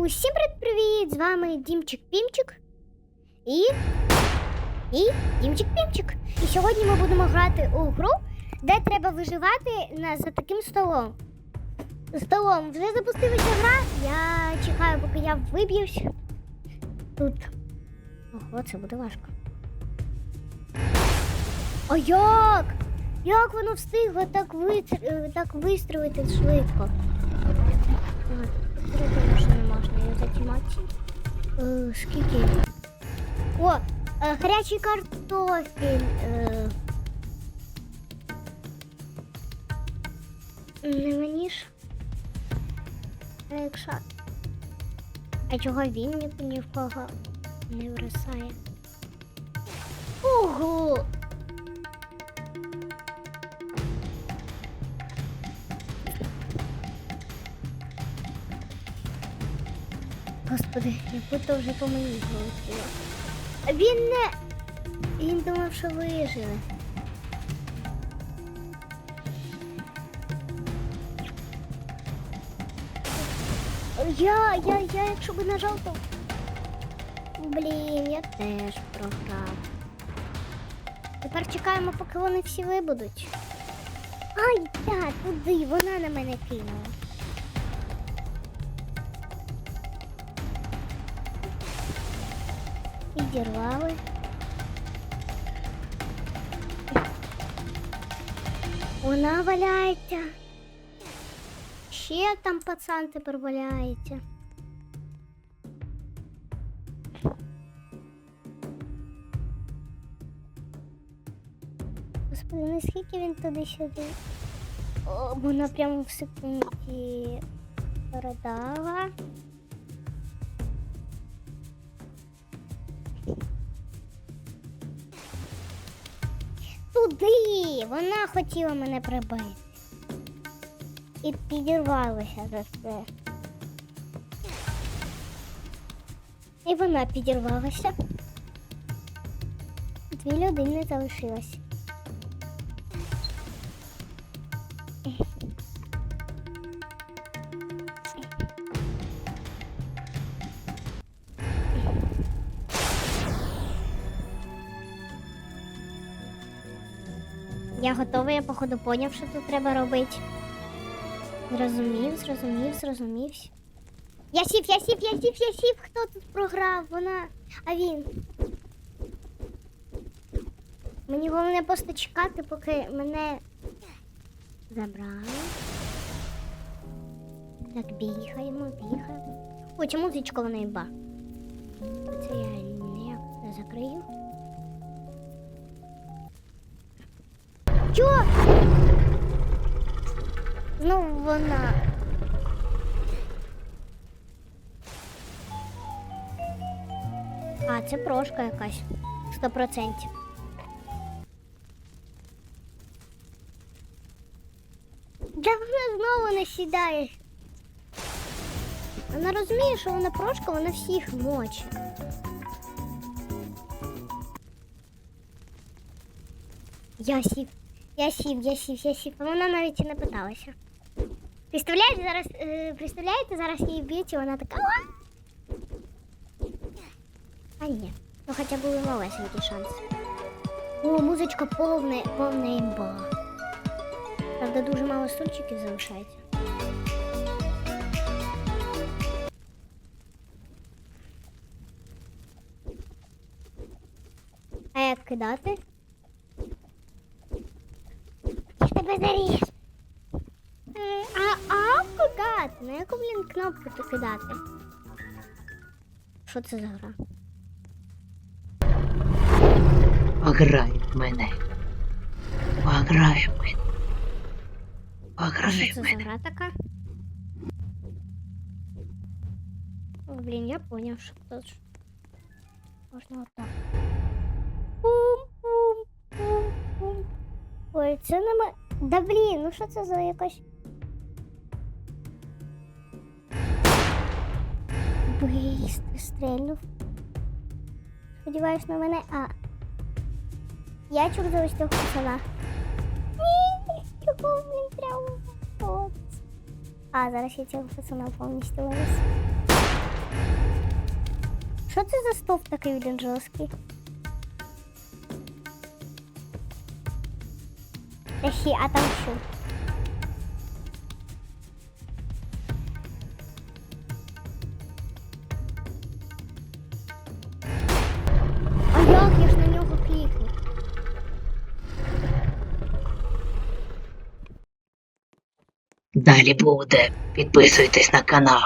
Усім привіт! З вами Дімчик Пімчик і. І Дімчик Пімчик. І сьогодні ми будемо грати у гру, де треба виживати на, за таким столом. Столом вже запустилася гра. Я чекаю, поки я виб'юсь. Тут. Ого, це буде важко. А як? Як воно встигло так, витр... так вистрілити швидко? Затімати. Е, скільки? О, е, гарячий картофель. Е. Не мені ж. А якщо. А чого він ні, в кого не врисає? Ого! Господи, як будто вже по мені полетіло. Він не. Він думав, що виживе. Я, я, я, якщо би нажав, то. Блін, я теж програв. Тепер чекаємо, поки вони всі вибудуть. Ай, так, туди, вона на мене кинула. Підірвали. Вона валяється. Ще там пацан тепер валяється. Господи, наскільки він туди-сюди? О, вона прямо в секунді передала. Туди! Вона хотіла мене прибити. І підірвалася за це. І вона підірвалася. Дві людини залишилось. Я готова, я походу поняв, що тут треба робити. Зрозумів, зрозумів, зрозумів. Я сів, я сів, я сів, я сів. Хто тут програв? Вона. А він. Мені головне просто чекати, поки мене забрали. Так, бігаємо, бігаємо. Ой, чому вона іба? Це я не закрию. Чо? Знову вона. А, це прошка якась. Сто процентів. Да вона знову не. Вона розуміє, що вона прошка, вона всіх мочить. Я сів, я сів, я сів, я сів. А Вона навіть і не питалася. Представляєте, зараз, е, представляєте, зараз її б'ють, і вона така. «А!» А ні, ну хоча були малесенькі шанси. О, музичка повна, повна імба. Правда, дуже мало стульчиків залишається. А як кидати? Тебе заріж. А, а кидати? На яку, блін, кнопку то кидати? Що це за гра? Пограй в мене. Пограй в мене. А Пограй що в це за мене. гра така? О, блін, я поняв, що тут ж можна отак. Пум-пум-пум-пум. Ой, це не ме... Да блін, ну що це за якась... Бийсь, ти стрельнув. Сподіваюсь на мене, а... Я чув за цього пацана. Ні, чого він прямо от. А, зараз я цього пацана повністю винесу. Що це за стовп такий він жорсткий? А як я ж на нього клікну? Далі буде. Підписуйтесь на канал.